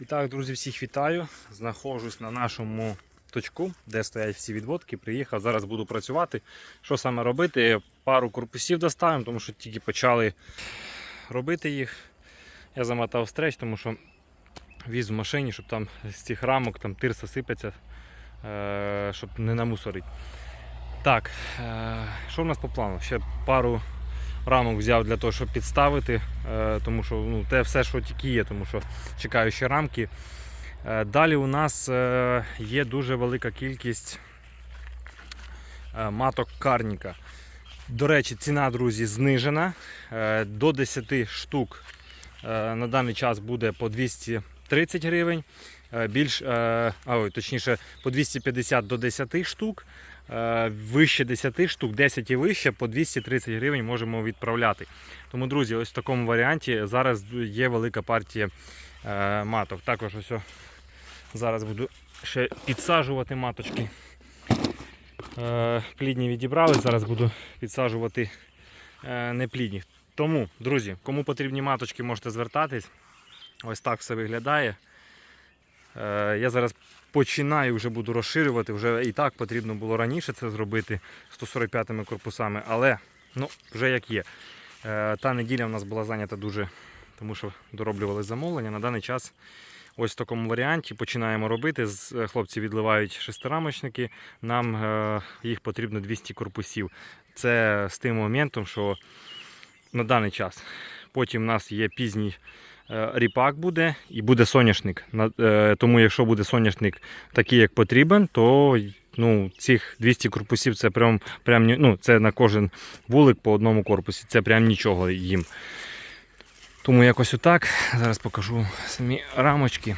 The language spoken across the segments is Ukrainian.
І так, друзі, всіх вітаю. Знаходжусь на нашому точку, де стоять всі відводки. Приїхав. Зараз буду працювати. Що саме робити? Пару корпусів доставимо, тому що тільки почали робити їх. Я замотав стреч, тому що віз в машині, щоб там з цих рамок там тирса сипеться, е, щоб не намусорить. Так, е, що в нас по плану? Ще пару рамок взяв для того, щоб підставити, е, тому що ну, те все, що тільки є, тому що чекаю ще рамки. Е, Далі у нас е, є дуже велика кількість маток карніка. До речі, ціна, друзі, знижена. До 10 штук на даний час буде по 230 гривень. Більш, а, ой, точніше, по 250 до 10 штук. Е, Вище 10 штук, 10 і вище, по 230 гривень можемо відправляти. Тому, друзі, ось в такому варіанті зараз є велика партія е, маток. Також ось зараз буду ще підсаджувати маточки. Е, Плідні відібрали, зараз буду підсаджувати неплідні. Тому, друзі, кому потрібні маточки, можете звертатись. Ось так все виглядає. Е, Я зараз починаю вже буду розширювати. Вже і так потрібно було раніше це зробити 145 корпусами, але ну, вже як є. Е, Та неділя в нас була зайнята дуже, тому що дороблювали замовлення. На даний час ось в такому варіанті починаємо робити. Е, Хлопці відливають шестирамочники. Нам їх потрібно 200 корпусів. Це з тим моментом, що на даний час. Потім у нас є пізній е, ріпак буде і буде соняшник. Е, Тому якщо буде соняшник такий, як потрібен, то ну, цих 200 корпусів це прям, прям ну, це на кожен вулик по одному корпусі. Це прям нічого їм. Тому якось отак. Зараз покажу самі рамочки.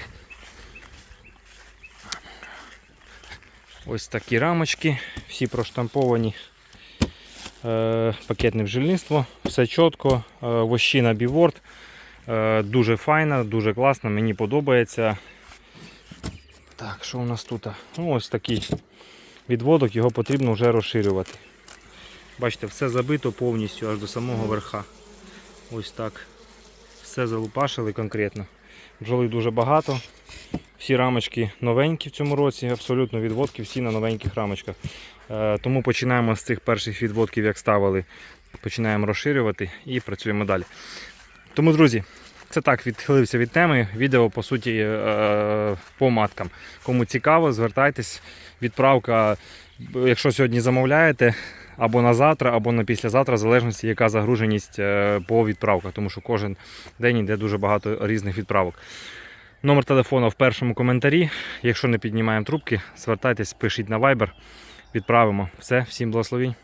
Ось такі рамочки, всі проштамповані. Е, пакетне бджільництво, все чітко, е, вощина біворд. Е, дуже файна, дуже класна, мені подобається. Так, що у нас тут? Ну, ось такий відводок, його потрібно вже розширювати. Бачите, все забито повністю аж до самого верха. Ось так. Все залупашили конкретно. Бджоли дуже багато. Всі рамочки новенькі в цьому році, абсолютно відводки всі на новеньких рамочках. Е, Тому починаємо з цих перших відводків, як ставили, починаємо розширювати і працюємо далі. Тому, друзі, це так відхилився від теми. Відео по суті е, по маткам. Кому цікаво, звертайтесь. Відправка, якщо сьогодні замовляєте, або на завтра, або на післязавтра, в залежності, яка загруженість е, по відправках, тому що кожен день йде дуже багато різних відправок. Номер телефону в першому коментарі. Якщо не піднімаємо трубки, звертайтесь, пишіть на Viber, відправимо. Все, всім благословінь.